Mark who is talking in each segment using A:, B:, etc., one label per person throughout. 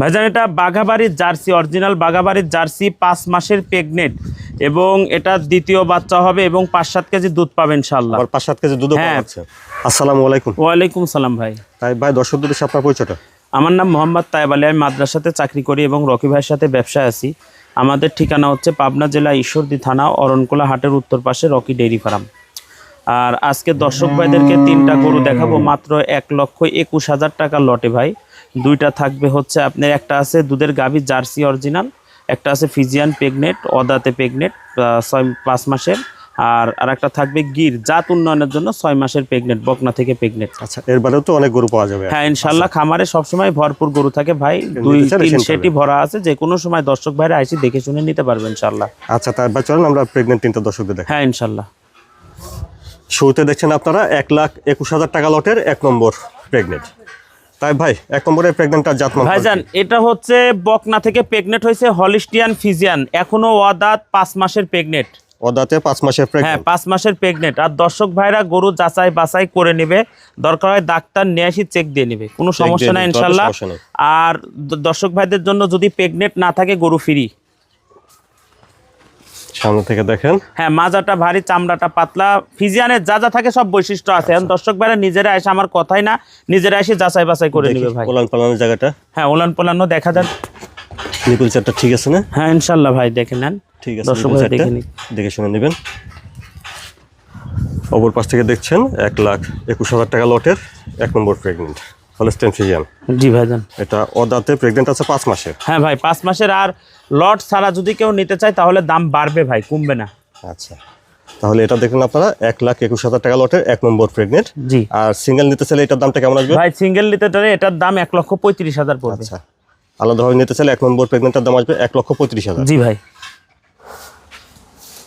A: ভাইজান এটা বাঘাবাড়ির জার্সি অরিজিনাল বাঘাবাড়ির জার্সি পাঁচ মাসের প্রেগনেন্ট এবং এটা দ্বিতীয় বাচ্চা হবে এবং পাঁচ সাত কেজি দুধ পাবেন ইনশাল্লাহ
B: পাঁচ সাত কেজি পাওয়া
A: হ্যাঁ।
B: যাচ্ছে। আসসালামু আলাইকুম।
A: ওয়ালাইকুম সালাম ভাই।
B: তাই ভাই দর্শকদের সাথে আপনার পরিচয়টা?
A: আমার নাম মোহাম্মদ তায়েব আলী। আমি মাদ্রাসাতে চাকরি করি এবং রকি ভাইয়ের সাথে ব্যবসায় আছি। আমাদের ঠিকানা হচ্ছে পাবনা জেলা ঈশ্বরদী থানা অরণকোলা হাটের উত্তর পাশে রকি ডেইরি ফার্ম। আর আজকে দর্শক ভাইদেরকে তিনটা গরু দেখাবো মাত্র এক লক্ষ একুশ হাজার টাকা লটে ভাই। দুইটা থাকবে হচ্ছে আপনার একটা আছে দুধের গাভী জার্সি অরিজিনাল একটা আছে ফিজিয়ান পেগনেট অদাতে পেগনেট ছয় পাঁচ মাসের আর আর একটা থাকবে গির জাত উন্নয়নের জন্য ছয় মাসের পেগনেট বকনা থেকে পেগনেট
B: আচ্ছা এর বাইরেও তো অনেক গরু পাওয়া যাবে।
A: হ্যাঁ ইনশাল্লাহ খামারে সবসময় ভরপুর গরু থাকে ভাই। দুই তিন সেটি ভরা আছে যে কোনো সময় দর্শক ভাইরা আইসি দেখে শুনে নিতে পারবে ইনশাল্লাহ
B: আচ্ছা ভাই চলেন আমরা প্রেগনেন্ট তিনটা দর্শকদের দেখ।
A: হ্যাঁ ইনশাল্লাহ
B: শুরুতে দেখছেন আপনারা এক লাখ একুশ হাজার টাকা লটের এক নম্বর প্রেগনেন্ট তাই ভাই এক নম্বরের জাত
A: ভাইজান এটা হচ্ছে বকনা থেকে প্রেগনেট হয়েছে হলিস্টিয়ান ফিজিয়ান। এখনও ওয়াদাত পাঁচ মাসের প্রেগনেট
B: অদাতে পাঁচ মাসের
A: হ্যাঁ
B: প্রেগনেন্ট
A: পাঁচ মাসের প্রেগনেট আর দর্শক ভাইরা গরু যাচাই বাছাই করে নেবে। দরকার হয় ডাক্তার নিয়ে আসি চেক দিয়ে নেবে। কোনো সমস্যা নাই ইনশাল্লাহ। আর দর্শক ভাইদের জন্য যদি প্রেগনেন্ট না থাকে গরু ফ্রি
B: সামনে থেকে দেখেন।
A: হ্যাঁ মাজাটা ভারী চামড়াটা পাতলা। ফিজিয়ানের যা যা থাকে সব বৈশিষ্ট্য আছে। এখন দর্শক ভাইরা নিজেরা এসে আমার কথাই না নিজেরা এসে যাচাই বাছাই করে নেবে ভাই।
B: ওলান পালানোর জায়গাটা।
A: হ্যাঁ ওলান পোলানো দেখা যান
B: নিপুল চারটা ঠিক আছে না?
A: হ্যাঁ ইনশাল্লাহ ভাই দেখে নেন।
B: ঠিক আছে
A: দর্শক ভাই দেখে
B: দেখে শুনে নেবেন। অপর পাশ থেকে দেখছেন এক লাখ একুশ হাজার টাকা লটের এক নম্বর প্রেগনেন্ট হলস্টেন ফিজিয়ান
A: জি ভাইজান।
B: এটা অদাতে প্রেগনেন্ট আছে পাঁচ মাসের।
A: হ্যাঁ ভাই পাঁচ মাসের আর লট ছাড়া যদি কেউ নিতে চায় তাহলে দাম বাড়বে ভাই কমবে না।
B: আচ্ছা। তাহলে এটা দেখুন আপনারা এক লাখ একুশ হাজার টাকা লটের এক নম্বর প্রেগনেন্ট
A: জি।
B: আর সিঙ্গেল নিতে চাইলে এটার দামটা কেমন আসবে?
A: ভাই সিঙ্গেল নিতে চাইলে এটার দাম এক লক্ষ পঁয়ত্রিশ হাজার পড়বে।
B: আচ্ছা। আলাদাভাবে নিতে চাইলে এক নম্বর প্রেগনেন্টের দাম আসবে এক লক্ষ পঁয়ত্রিশ হাজার।
A: জি ভাই।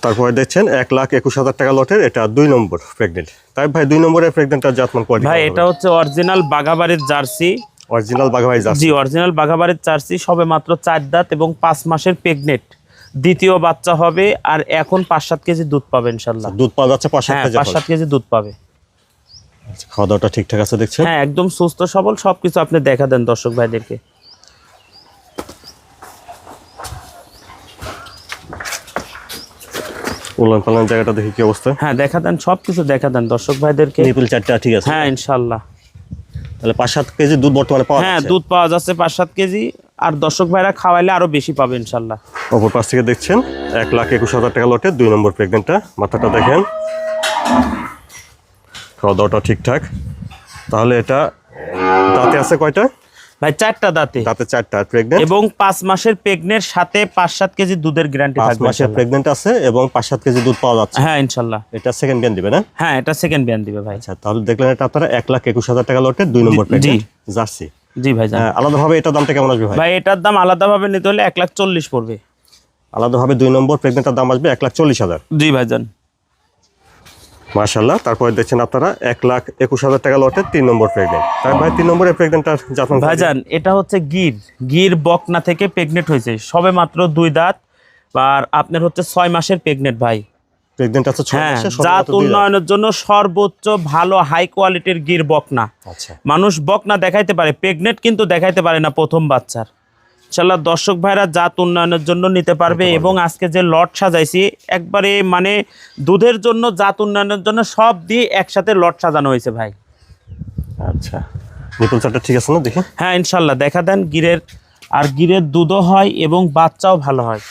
B: তারপরে দেখছেন এক লাখ একুশ হাজার টাকা লটের এটা দুই নম্বর প্রেগনেন্ট তাই ভাই দুই নম্বরের প্রেগনেন্টটা জাতমান কোয়ালিটি
A: ভাই এটা হচ্ছে অরিজিনাল বাগাবাড়ির জার্সি।
B: অরিজিনাল বাঘাবাই জার্সি।
A: জি অরিজিনাল বাঘাবাড়ির জার্সি সবে মাত্র চার দাঁত এবং পাঁচ মাসের প্রেগনেন্ট দ্বিতীয় বাচ্চা হবে আর এখন পাঁচ সাত কেজি দুধ পাবে ইনশাল্লাহ।
B: দুধ পাওয়া যাচ্ছে পাঁচ সাত
A: হ্যাঁ
B: কেজি
A: পাঁচ সাত কেজি দুধ পাবে।
B: খাওয়া দাওয়াটা ঠিকঠাক আছে দেখছেন?
A: হ্যাঁ একদম সুস্থ সবল সবকিছু আপনি দেখা দেন দর্শক ভাইদেরকে
B: উলান পালান জায়গাটা দেখি কি অবস্থা?
A: হ্যাঁ দেখা দেন সবকিছু দেখা দেন দর্শক ভাইদেরকে।
B: নিপুল চারটা ঠিক আছে।
A: হ্যাঁ ইনশাল্লাহ।
B: তাহলে পাঁচ সাত কেজি দুধ বর্তমানে পাওয়া
A: হ্যাঁ দুধ পাওয়া যাচ্ছে পাঁচ সাত কেজি। আর দর্শক ভাইরা খাওয়াইলে আরও বেশি পাবে ইনশাল্লাহ।
B: অপর পাশ থেকে দেখছেন এক লাখ একুশ হাজার টাকা লটে দুই নম্বর প্রেগনেন্টটা মাথাটা দেখেন। খাওয়া দাওয়াটা ঠিকঠাক। তাহলে এটা দাঁতে আছে কয়টা?
A: ভাই চারটা দাঁতে।
B: দাঁতে চারটা প্রেগনেন্ট
A: এবং পাঁচ মাসের প্রেগনের সাথে পাঁচ সাত কেজি দুধের গ্যারান্টি
B: পাঁচ মাসের প্রেগনেন্ট আছে এবং পাঁচ সাত কেজি দুধ পাওয়া যাচ্ছে।
A: হ্যাঁ ইনশাল্লাহ।
B: এটা সেকেন্ড বিয়ান দিবে না?
A: হ্যাঁ এটা সেকেন্ড বিয়ান দিবে ভাই।
B: আচ্ছা তাহলে দেখলেন এটা আপনারা এক লাখ একুশ হাজার টাকা লটে দুই নম্বর
A: জি।
B: Pregnant jersey.
A: জি ভাই
B: হ্যাঁ, আলাদাভাবে এটার দামটা কেমন আসবে ভাই?
A: ভাই এটার দাম আলাদাভাবে নিতে হলে এক লাখ চল্লিশ পড়বে।
B: আলাদাভাবে দুই নম্বর প্রেগনেন্টের দাম আসবে এক লাখ চল্লিশ হাজার।
A: জি ভাইজান।
B: মাশাল্লাহ তারপরে দেখছেন আপনারা এক লাখ একুশ হাজার টাকা লটে তিন নম্বর প্রেগনেন্ট তার ভাই তিন নম্বরের প্রেগনেন্টটা যখন
A: ভাইজান এটা হচ্ছে গির। গির বকনা থেকে প্রেগনেন্ট হয়েছে। সবে মাত্র দুই দাঁত আর আপনার হচ্ছে ছয় মাসের প্রেগনেন্ট ভাই।
B: প্রেগনেন্ট আছে
A: হ্যাঁ জাত। উন্নয়নের জন্য সর্বোচ্চ ভালো হাই কোয়ালিটির গির বকনা।
B: আচ্ছা।
A: মানুষ বকনা দেখাইতে পারে প্রেগনেন্ট কিন্তু দেখাইতে পারে না প্রথম বাচ্চার। ইনশাল্লাহ দর্শক ভাইরা জাত উন্নয়নের জন্য নিতে পারবে এবং আজকে যে লট সাজাইছি একবারে মানে দুধের জন্য জাত উন্নয়নের জন্য সব দিয়ে একসাথে লট সাজানো হয়েছে ভাই।
B: আচ্ছা। নিপুল চারটা ঠিক আছে না দেখি?
A: হ্যাঁ ইনশাল্লাহ দেখা দেন গিরের আর গিরের দুধও হয় এবং বাচ্চাও ভালো হয়।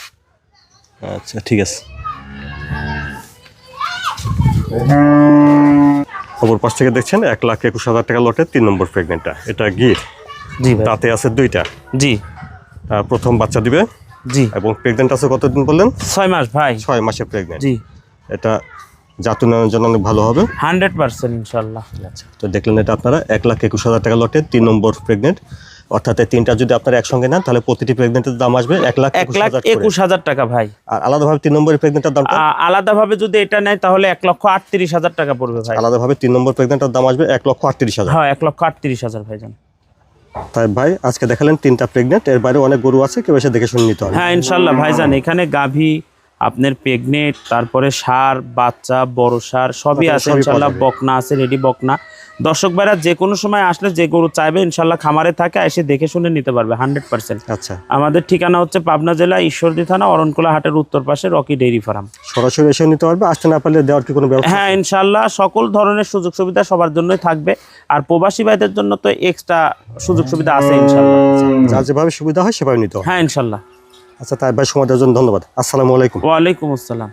B: আচ্ছা ঠিক আছে। অপর পাশ থেকে দেখছেন এক লাখ একুশ হাজার টাকা লটে তিন নম্বর প্রেগনেন্টটা এটা গির।
A: জি
B: তাতে আছে দুইটা।
A: জি।
B: প্রথম বাচ্চা দিবে।
A: জি।
B: এবং প্রেগনেন্ট আছে কতদিন বললেন?
A: ছয় মাস ভাই।
B: ছয় মাসের প্রেগনেন্ট
A: জি।
B: এটা জাত উন্নয়নের জন্য অনেক ভালো হবে।
A: হান্ড্রেড পার্সেন্ট ইনশাল্লাহ।
B: আচ্ছা তো দেখলেন এটা আপনারা এক লাখ একুশ হাজার টাকা লটে তিন নম্বর প্রেগনেন্ট অর্থাৎ তিনটা যদি আপনারা একসঙ্গে নেন তাহলে প্রতিটি প্রেগনেন্টের দাম আসবে এক লাখ
A: এক লাখ। একুশ হাজার টাকা ভাই।
B: আর আলাদাভাবে তিন নম্বরের প্রেগনেন্টের
A: দাম আলাদাভাবে যদি এটা নেয় তাহলে এক লক্ষ আটত্রিশ হাজার টাকা পড়বে ভাই।
B: আলাদাভাবে তিন নম্বর প্রেগনেন্টের দাম আসবে এক লক্ষ আটত্রিশ হাজার।
A: হ্যাঁ এক লক্ষ আটত্রিশ হাজার ভাইজান।
B: তাই ভাই আজকে দেখালেন তিনটা প্রেগনেন্ট এর বাইরে অনেক গরু আছে কেউ এসে দেখে শুনে নিতে হবে।
A: হ্যাঁ ইনশাল্লাহ ভাইজান এখানে গাভী আপনার প্রেগনেট তারপরে সার বাচ্চা বড় সার সবই আছে ইনশাল্লাহ বকনা আছে রেডি বকনা। দর্শক ভাইরা যে কোনো সময় আসলে যে গরু চাইবে ইনশাল্লাহ খামারে থাকে এসে দেখে শুনে নিতে পারবে হান্ড্রেড পার্সেন্ট।
B: আচ্ছা।
A: আমাদের ঠিকানা হচ্ছে পাবনা জেলা ঈশ্বরদী থানা অরণকুলা হাটের উত্তর পাশে রকি ডেইরি ফার্ম।
B: সরাসরি এসে নিতে পারবে আসতে না পারলে দেওয়ার কি কোনো ব্যবস্থা
A: হ্যাঁ ইনশাল্লাহ সকল ধরনের সুযোগ সুবিধা সবার জন্যই থাকবে। আর প্রবাসী ভাইদের জন্য তো এক্সট্রা সুযোগ সুবিধা আছে ইনশাল্লাহ
B: যার যেভাবে সুবিধা হয় সেভাবে নিতে হবে।
A: হ্যাঁ ইনশাল্লাহ
B: আচ্ছা তাই ভাই সময় দেওয়ার জন্য ধন্যবাদ। আসসালামু আলাইকুম।
A: ওয়ালাইকুম আসসালাম।